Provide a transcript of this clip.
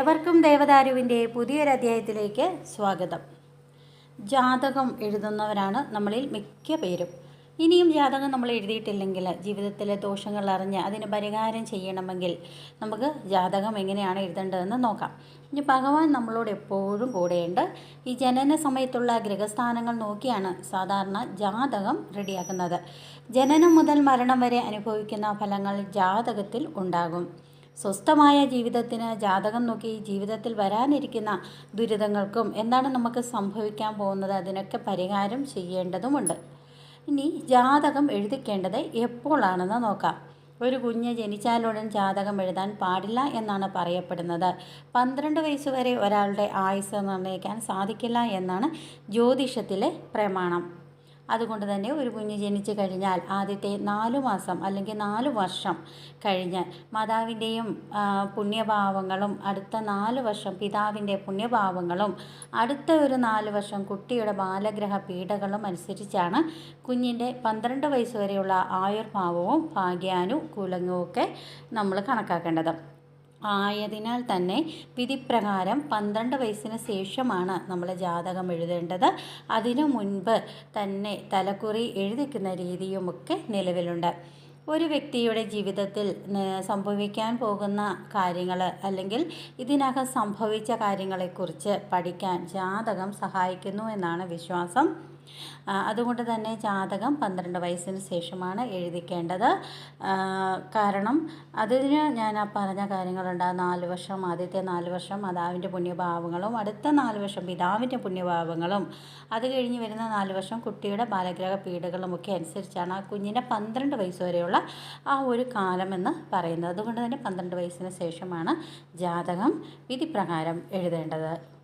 ഏവർക്കും ദേവദാരുവിന്റെ പുതിയൊരധ്യായത്തിലേക്ക് സ്വാഗതം. ജാതകം എഴുതുന്നവരാണ് നമ്മളിൽ മിക്ക പേരും. ഇനിയും ജാതകം നമ്മൾ എഴുതിയിട്ടില്ലെങ്കിൽ ജീവിതത്തിലെ ദോഷങ്ങൾ അറിഞ്ഞ് അതിന് പരിഹാരം ചെയ്യണമെങ്കിൽ നമുക്ക് ജാതകം എങ്ങനെയാണ് എഴുതേണ്ടതെന്ന് നോക്കാം. ഇനി ഭഗവാൻ നമ്മളോട് എപ്പോഴും കൂടെയുണ്ട്. ഈ ജനന സമയത്തുള്ള ഗ്രഹസ്ഥാനങ്ങൾ നോക്കിയാണ് സാധാരണ ജാതകം റെഡിയാക്കുന്നത്. ജനനം മുതൽ മരണം വരെ അനുഭവിക്കുന്ന ഫലങ്ങൾ ജാതകത്തിൽ ഉണ്ടാകും. സ്വസ്ഥമായ ജീവിതത്തിന് ജാതകം നോക്കി ജീവിതത്തിൽ വരാനിരിക്കുന്ന ദുരിതങ്ങൾക്കും എന്താണ് നമുക്ക് സംഭവിക്കാൻ പോകുന്നത്? അതിനൊക്കെ പരിഹാരം ചെയ്യേണ്ടതുമുണ്ട്. ഇനി ജാതകം എഴുതിക്കേണ്ടത് എപ്പോഴാണെന്ന് നോക്കാം. ഒരു കുഞ്ഞ് ജനിച്ചാലുടൻ ജാതകം എഴുതാൻ പാടില്ല എന്നാണ് പറയപ്പെടുന്നത്. പന്ത്രണ്ട് വയസ്സ് വരെ ഒരാളുടെ ആയുസ് നിർണയിക്കാൻ സാധിക്കില്ല എന്നാണ് ജ്യോതിഷത്തിലെ പ്രമാണം. അതുകൊണ്ട് തന്നെ ഒരു കുഞ്ഞ് ജനിച്ചു കഴിഞ്ഞാൽ ആദ്യത്തെ നാലു മാസം അല്ലെങ്കിൽ നാല് വർഷം കഴിഞ്ഞാൽ മാതാവിന്റെയും പുണ്യഭാവങ്ങളും അടുത്ത നാല് വർഷം പിതാവിന്റെ പുണ്യഭാവങ്ങളും അടുത്ത ഒരു നാല് വർഷം കുട്ടിയുടെ ബാലഗ്രഹ പീഡകളും അനുസരിച്ചാണ് കുഞ്ഞിന്റെ പന്ത്രണ്ട് വയസ്സ് വരെയുള്ള ആയുർഭാവവും ഭാഗ്യാനുകൂലങ്ങളും ഒക്കെ നമ്മൾ കണക്കാക്കേണ്ടത്. ആയതിനാൽ തന്നെ വിധിപ്രകാരം പന്ത്രണ്ട് വയസ്സിന് ശേഷമാണ് നമ്മൾ ജാതകം എഴുതേണ്ടത്. അതിനു മുൻപ് തന്നെ തലക്കുറി എഴുതിക്കുന്ന രീതിയുമൊക്കെ നിലവിലുണ്ട്. ഒരു വ്യക്തിയുടെ ജീവിതത്തിൽ സംഭവിക്കാൻ പോകുന്ന കാര്യങ്ങൾ അല്ലെങ്കിൽ ഇതിനകം സംഭവിച്ച കാര്യങ്ങളെക്കുറിച്ച് പഠിക്കാൻ ജാതകം സഹായിക്കുന്നു എന്നാണ് വിശ്വാസം. അതുകൊണ്ട് തന്നെ ജാതകം പന്ത്രണ്ട് വയസ്സിന് ശേഷമാണ് എഴുതിക്കേണ്ടത്. കാരണം അതിന് ഞാൻ ആ പറഞ്ഞ കാര്യങ്ങളുണ്ട്. ആ നാല് വർഷം ആദ്യത്തെ നാല് വർഷം മാതാവിന്റെ പുണ്യഭാവങ്ങളും അടുത്ത നാല് വർഷം പിതാവിന്റെ പുണ്യഭാവങ്ങളും. അത് കഴിഞ്ഞ് വരുന്ന നാല് വർഷം കുട്ടിയുടെ ബാലഗ്രഹ പീഡകളും ഒക്കെ അനുസരിച്ചാണ് ആ കുഞ്ഞിന്റെ പന്ത്രണ്ട് വയസ്സ് വരെയുള്ള ആ ഒരു കാലമെന്ന് പറയുന്നത്. അതുകൊണ്ട് തന്നെ പന്ത്രണ്ട് വയസ്സിന് ശേഷമാണ് ജാതകം വിധിപ്രകാരം എഴുതേണ്ടത്.